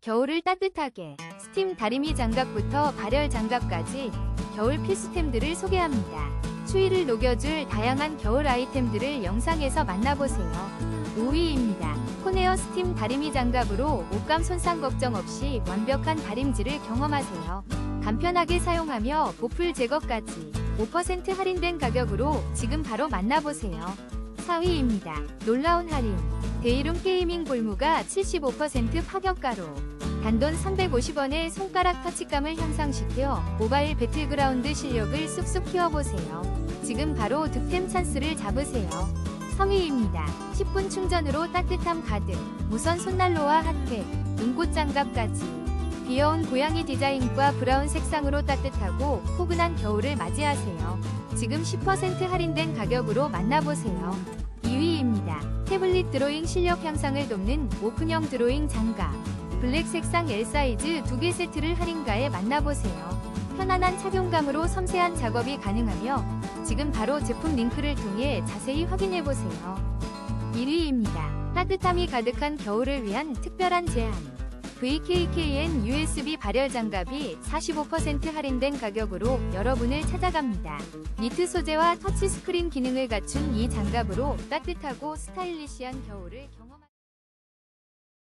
겨울을 따뜻하게 스팀 다리미 장갑부터 발열 장갑까지 겨울 필수템들을 소개합니다. 추위를 녹여줄 다양한 겨울 아이템들을 영상에서 만나보세요. 5위입니다. 코네어 스팀 다리미 장갑으로 옷감 손상 걱정 없이 완벽한 다림질을 경험하세요. 간편하게 사용하며 보풀 제거까지 5% 할인된 가격으로 지금 바로 만나보세요. 4위입니다. 놀라운 할인. 데이룸 게이밍 볼무가 75% 파격가로 단돈 350원의 손가락 터치감을 향상시켜 모바일 배틀그라운드 실력을 쑥쑥 키워보세요. 지금 바로 득템 찬스를 잡으세요. 3위입니다. 10분 충전으로 따뜻함 가득, 무선 손난로와 핫팩, 눈꽃 장갑까지. 귀여운 고양이 디자인과 브라운 색상으로 따뜻하고 포근한 겨울을 맞이하세요. 지금 10% 할인된 가격으로 만나보세요. 2위입니다. 태블릿 드로잉 실력 향상을 돕는 오픈형 드로잉 장갑. 블랙 색상 L 사이즈 2개 세트를 할인가에 만나보세요. 편안한 착용감으로 섬세한 작업이 가능하며 지금 바로 제품 링크를 통해 자세히 확인해보세요. 1위입니다. 따뜻함이 가득한 겨울을 위한 특별한 제안. VKKN USB 발열 장갑이 45% 할인된 가격으로 여러분을 찾아갑니다. 니트 소재와 터치스크린 기능을 갖춘 이 장갑으로 따뜻하고 스타일리시한 겨울을 경험